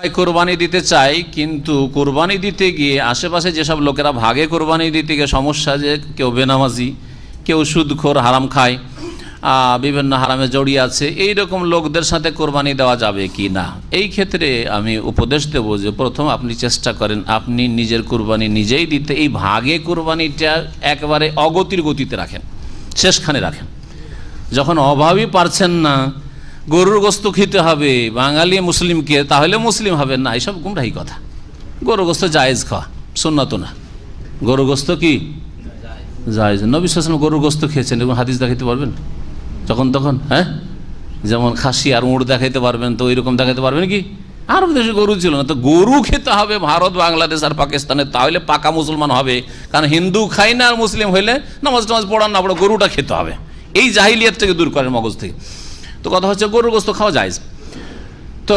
সবাই কোরবানি দিতে চাই কিন্তু কোরবানি দিতে গিয়ে আশেপাশে যেসব লোকেরা ভাগে কোরবানি দিতে গিয়ে সমস্যা যে কেউ বেনামাজি, কেউ সুদখোর, হারাম খায় বিভিন্ন হারামে জড়িয়ে আছে এই রকম লোকদের সাথে কোরবানি দেওয়া যাবে কি না? এই ক্ষেত্রে আমি উপদেশ দেব যে প্রথম আপনি চেষ্টা করেন, আপনি নিজের কোরবানি নিজেই দিতে, এই ভাগে কোরবানিটা একবারে অগতির গতিতে রাখেন, শেষখানে রাখেন। যখন অভাবই পারছেন না গরুর গোস্ত খেতে হবে, বাঙালি মুসলিমকে তাহলে মুসলিম হবে না, এসব গুমরাহি কথা। গরু গোস্ত জায়েজ খাওয়া সুন্নত না। গরু গোস্ত কি? জায়েজ। নবী সালাম গরুর গোস্ত খেয়েছেন এবং হাদিস দেখাইতে পারবেন? যখন তখন হ্যাঁ? যেমন খাসি আর উঁড় দেখাইতে পারবেন, তো ওইরকম দেখাইতে পারবেন কি? আরব দেশে গরু ছিল না, তো গরু খেতে হবে ভারত, বাংলাদেশ আর পাকিস্তানে, তাহলে পাকা মুসলমান হবে। কারণ হিন্দু খাই না আর মুসলিম হইলে নামাজ টামাজ পড়ান না পড়া গরুটা খেতে হবে। এই জাহিলিয়াত থেকে দূর করেন মগজ থেকে। তো কথা হচ্ছে গরুর গোস্ত খাওয়া যায় তো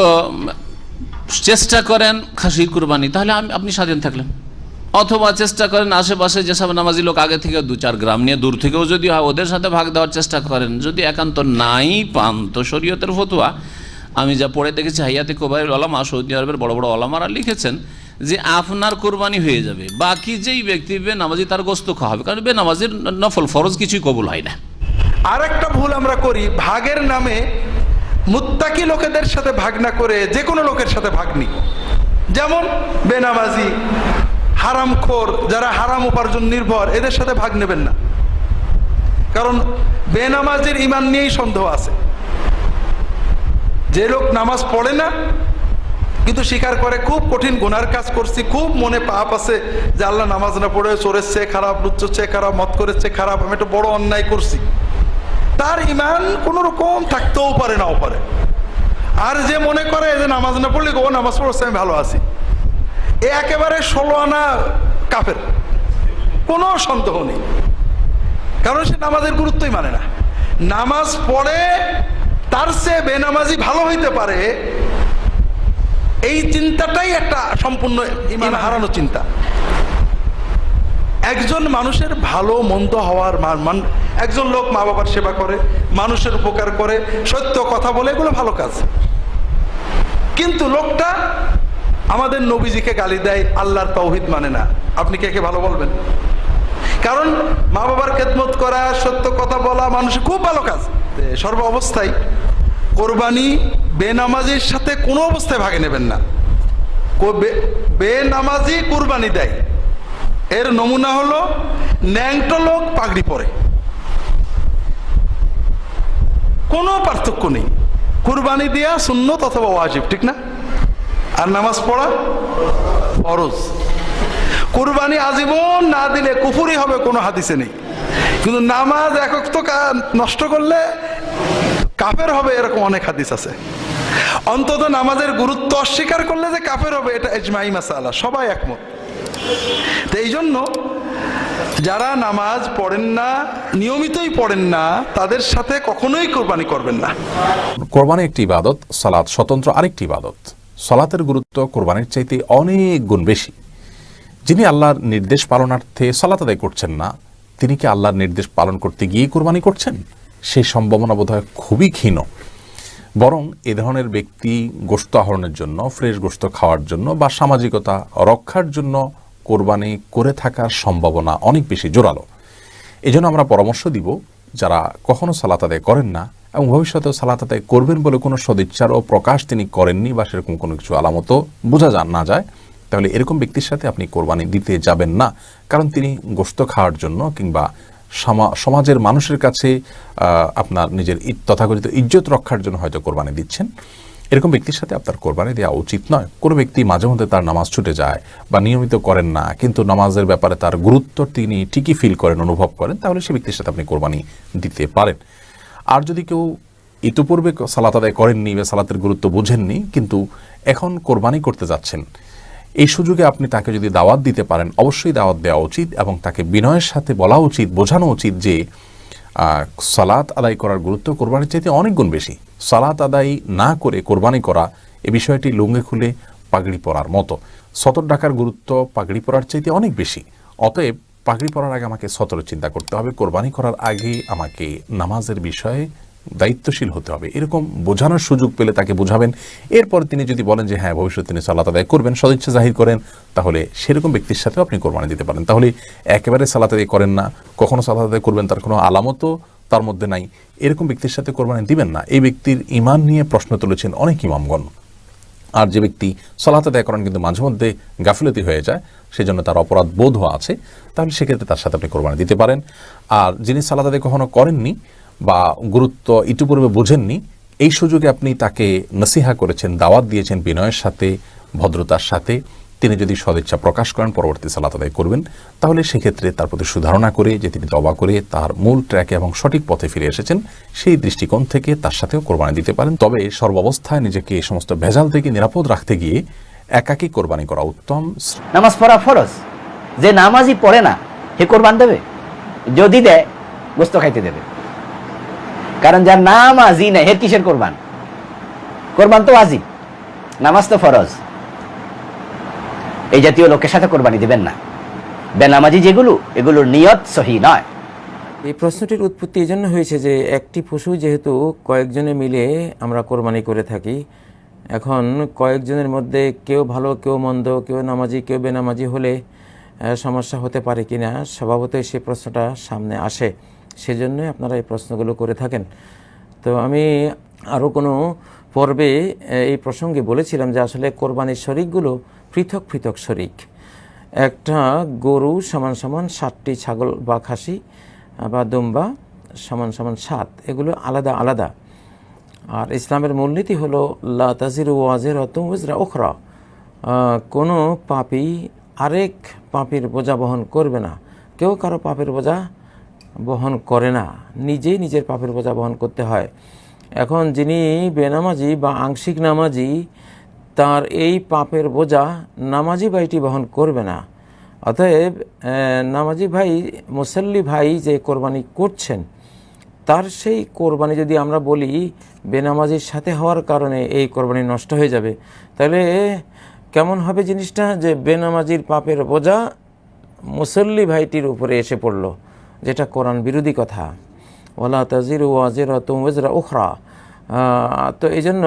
চেষ্টা করেন খাসির কুরবানি, তাহলে আমি আপনি স্বাধীন থাকলেন। অথবা চেষ্টা করেন আশেপাশে যেসব নামাজি লোক আগে থেকে দু চার গ্রাম নিয়ে দূর থেকেও যদি হয় ওদের সাথে ভাগ দেওয়ার চেষ্টা করেন। যদি একান্ত নাই পান, তো শরীয়তের ফতুয়া। আমি যা পড়ে দেখেছি, হাইয়াতে কোবাইল ওলামা, সৌদি আরবের বড় বড় ওলামারা লিখেছেন যে আপনার কোরবানি হয়ে যাবে। বাকি যেই ব্যক্তি বেনামাজি তার গোস্ত খাওয়া হবে। কারণ বেনামাজির নফল ফরজ কিছুই কবুল হয় না। আর একটা ভুল আমরা করি, ভাগের নামে মুত্তাকি লোকেদের সাথে ভাগ না করে যে কোনো লোকের সাথে ভাগ নিই। যেমন বেনামাজি, হারামখোর, যারা হারাম উপার্জন নির্ভর, এদের সাথে ভাগ নেবেন না। কারণ বেনামাজির ইমান নিয়েই সন্দেহ আছে। যে লোক নামাজ পড়ে না, কিন্তু স্বীকার করে, খুব কঠিন গুনার কাজ করছি, খুব মনে পাপ আছে যে আল্লাহ নামাজ না পড়ে, চোরের চেয়ে খারাপ, লুচ্চর চেয়ে খারাপ মত করেছে খারাপ, আমি একটা বড় অন্যায় করছি। তার ইমান কোন রকম থাকতেও পারে নাও পারে। আর যে মনে করে যে নামাজ না পড়লে ও নামাজ পড়ছে আমি ভালো আছি। এ একেবারে ষোলো আনা কাফের। কোনো সন্দেহ নেই। কারণ সে নামাজের গুরুত্বই মানে না। নামাজ পড়ে তার চেয়ে বেনামাজি ভালো হইতে পারে এই চিন্তাটাই একটা সম্পূর্ণ ইমান হারানো চিন্তা। একজন মানুষের ভালো মন্দ হওয়ার মান একজন লোক মা বাবার সেবা করে, মানুষের উপকার করে, সত্য কথা বলে, এগুলো ভালো কাজ। কিন্তু লোকটা আমাদের নবীজিকে গালি দেয়, আল্লাহর তৌহিদ মানে না। আপনি কে কে ভালো বলবেন? কারণ মা বাবার খেদমত করা, সত্য কথা বলা, মানুষের খুব ভালো কাজ। সর্ব অবস্থায় কোরবানি বেনামাজির সাথে কোনো অবস্থায় ভাগে নেবেন না। বেনামাজি কুরবানি দেয়। এর নমুনা হলো ন্যাংটো লোক পাগড়ি পরে। কোনো পার্থক্য নেই। কুরবানি দেয়া সুন্নত অথবা ওয়াজিব, ঠিক না? আর নামাজ পড়া ফরজ। কুরবানি আজীবন না দিলে কুফুরি হবে, কোনো হাদিসে নেই। কিন্তু নামাজ একক তো নষ্ট করলে কাফের হবে, এরকম অনেক হাদিস আছে। অন্তত নামাজের গুরুত্ব অস্বীকার করলে যে কাফের হবে, এটা এজমাই মাসালা, সবাই একমত। তো এই জন্য যারা নামাজ পড়েন না, নিয়মিতই পড়েন না, তাদের সাথে কখনোই কোরবানি করবেন না। কোরবানি একটি ইবাদত, সালাত স্বতন্ত্র আরেকটি ইবাদত। সালাতের গুরুত্ব কোরবানির চাইতে অনেক গুণ বেশি। যিনি আল্লাহর নির্দেশ পালনার্থে সালাত আদায় করছেন না, তিনি কি আল্লাহর নির্দেশ পালন করতে গিয়ে কোরবানি করছেন? সেই সম্ভাবনা বোধহয় খুবই ক্ষীণ। বরং এ ধরনের ব্যক্তি গোস্ত আহরণের জন্য, ফ্রেশ গোস্ত খাওয়ার জন্য বা সামাজিকতা রক্ষার জন্য কোরবানি করে থাকার সম্ভাবনা অনেক বেশি, জোরালো। এই জন্য আমরা পরামর্শ দিব যারা কখনো সালাত আদায় করেন না এবং ভবিষ্যতেও সালাত আদায় করবেন বলে কোনো সদিচ্ছার ও প্রকাশ তিনি করেননি বা সেরকম কোনো কিছু আলামতও বোঝা যান না যায়, তাহলে এরকম ব্যক্তির সাথে আপনি কোরবানি দিতে যাবেন না। কারণ তিনি গোস্ত খাওয়ার জন্য কিংবা সমা- সমাজের মানুষের কাছে আপনার নিজের তথাকথিত ইজ্জত রক্ষার জন্য হয়তো কোরবানি দিচ্ছেন। এরকম ব্যক্তির সাথে আপনার কোরবানি দেওয়া উচিত নয়। কোনো ব্যক্তি মাঝে মধ্যে তার নামাজ ছুটে যায় বা নিয়মিত করেন না, কিন্তু নামাজের ব্যাপারে তার গুরুত্ব তিনি ঠিকই ফিল করেন, অনুভব করেন, তাহলে সে ব্যক্তির সাথে আপনি কোরবানি দিতে পারেন। আর যদি কেউ ইতোপূর্বে সালাত আদায় করেননি বা সালাতের গুরুত্ব বুঝেননি, কিন্তু এখন কোরবানি করতে যাচ্ছেন, এই সুযোগে আপনি তাকে যদি দাওয়াত দিতে পারেন, অবশ্যই দাওয়াত দেওয়া উচিত এবং তাকে বিনয়ের সাথে বলা উচিত, বোঝানো উচিত যে সালাত আদায় করার গুরুত্ব কোরবানির চাইতে অনেক গুণ বেশি। সালাত আদায় না করে কোরবানি করা এ বিষয়টি লুঙ্গে খুলে পাগড়ি পরার মতো। সতর ডাকার গুরুত্ব পাগড়ি পরার চাইতে অনেক বেশি। অতএব পাগড়ি পরার আগে আমাকে সতর চিন্তা করতে হবে, কোরবানি করার আগে আমাকে নামাজের বিষয়ে দায়িত্বশীল হতে হবে। এরকম বোঝানোর সুযোগ পেলে তাকে বোঝাবেন। এরপর তিনি যদি বলেন যে হ্যাঁ ভবিষ্যতে তিনি সালাত আদায় করবেন, সদিচ্ছা জাহির করেন, তাহলে সেরকম ব্যক্তির সাথেও আপনি কোরবানি দিতে পারেন। তাহলে একেবারে সালাত আদায় করেন না। কখনো সালাত আদায় করবেন, তার কোনো আলামতও তার মধ্যে নাই। এরকম ব্যক্তির সাথে কোরবানি দিবেন না। এই ব্যক্তির ইমান নিয়ে প্রশ্ন তুলেছেন অনেক ইমামগণ। আর যে ব্যক্তি সলাতে আদায় করেন কিন্তু মাঝে মধ্যে গাফিলতি হয়ে যায়, সেজন্য তার অপরাধ বোধ আছে, তাহলে সেক্ষেত্রে তার সাথে আপনি কোরবানি দিতে পারেন। আর যিনি সালাত আদায় কখনো করেননি বা গুরুত্ব ইতিপূর্বে বোঝেননি, এই সুযোগে আপনি তাকে নসিহা করেছেন, দাওয়াত দিয়েছেন বিনয়ের সাথে, ভদ্রতার সাথে। তিনি যদি সদিচ্ছা প্রকাশ করেন, পরবর্তী সালাত আদায় করবেন, তাহলে সেক্ষেত্রে তার প্রতি সুধারণা করে, যে তিনি দবা করে তার মূল ট্র্যাকে এবং সঠিক পথে ফিরে এসেছেন, সেই দৃষ্টিকোণ থেকে তার সাথেও কোরবানি দিতে পারেন। তবে সর্বাবস্থায় নিজেকে এই সমস্ত ভেজাল থেকে নিরাপদ রাখতে গিয়ে একাকী কোরবানি করা উত্তম নামাজ পড়া ফরজ। যে নামাজই পড়ে না, হে কোরবান দেবে? যদি দেয়, গোস্ত খাইতে দেবে। কারণ যার নামাজই নেই, হে কিসের কোরবান? কোরবান তো আজি নামাজ তো ফরজ। এই জাতীয় লোকের সাথে কোরবানি দেবেন না। বেনামাজি যেগুলো, এগুলোর নিয়ত সহি নয়। এই প্রশ্নটির উৎপত্তি এই জন্য হয়েছে যে, একটি পশু যেহেতু কয়েকজনে মিলে আমরা কোরবানি করে থাকি, এখন কয়েকজনের মধ্যে কেউ ভালো, কেউ মন্দ, কেউ নামাজি, কেউ বেনামাজি হলে সমস্যা হতে পারে কিনা, স্বভাবতই সেই প্রশ্নটা সামনে আসে। সেজন্যই আপনারা এই প্রশ্নগুলো করে থাকেন। তো আমি আরও কোনো পর্বে এই প্রসঙ্গে বলেছিলাম যে, আসলে কোরবানির শরিকগুলো পৃথক পৃথক শরিক। একটা গরু সমান সমান ষাটটি ছাগল বা খাসি, বা দুম্বা সমান সমান সাত, এগুলো আলাদা আলাদা। আর ইসলামের মূলনীতি হলো, লা তাজির ওয়াজের অতুমরা ওখরা কোনো পাপি আরেক পাপির বোঝা বহন করবে না। কেউ কারও পাপের বোঝা বহন করে না। নিজেই নিজের পাপের বোঝা বহন করতে হয়। এখন যিনি বেনামাজি বা আংশিক নামাজি তার এই পাপের বোঝা নামাজি ভাইটি বহন করবে না। অতএব নামাজি ভাই, মুসল্লি ভাই যে কোরবানি করছেন, তার সেই কোরবানি যদি আমরা বলি, বেনামাজির সাথে হওয়ার কারণে এই কোরবানি নষ্ট হয়ে যাবে। তাহলে কেমন হবে জিনিসটা? যে বেনামাজির পাপের বোঝা মুসল্লি ভাইটির উপরে এসে পড়ল, যেটা কোরআন বিরোধী কথা। ওলা তাজির ওয়াজির তুমজরা উখরা তো এই জন্য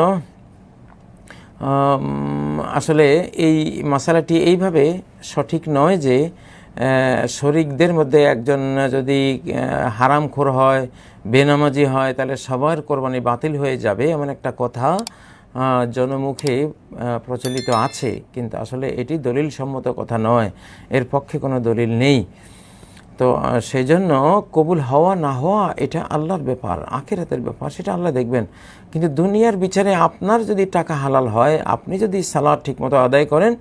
আসলে এই মশালাটি এইভাবে সঠিক নয় যে শরিকদের মধ্যে একজন যদি হারামখোর হয়, বেনামাজি হয়, তাহলে সবার কোরবানি বাতিল হয়ে যাবে এমন একটা কথা জনমুখে প্রচলিত আছে। কিন্তু আসলে এটি দলিল সম্মত কথা নয়। এর পক্ষে কোনো দলিল নেই। তো সেই জন্য কবুল হওয়া না হওয়া এটা আল্লাহর ব্যাপার, আখেরাতের ব্যাপার, সেটা আল্লাহ দেখবেন। কিন্তু দুনিয়ার বিচারে আপনার যদি টাকা হালাল হয়, আপনি যদি সালাদ ঠিকমতো আদায় করেন,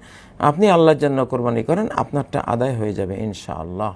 আপনি আল্লাহর জন্য কোরবানি করেন, আপনারটা আদায় হয়ে যাবে ইনশাআল্লাহ।